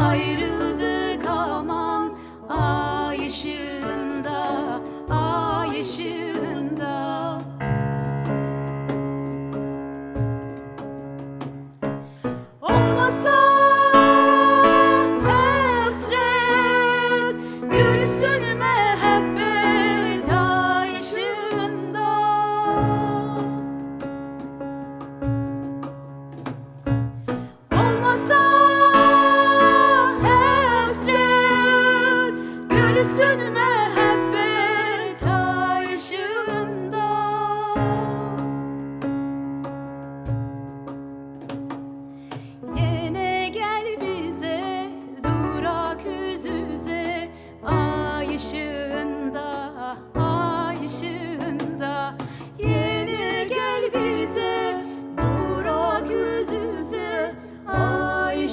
ayrıldık aman Ay ışığında, ay ışığında. sönme habbet ayışında Yine gel bize durak yüz yüze. Ay ışığında gel bize durak yüz yüze. Ay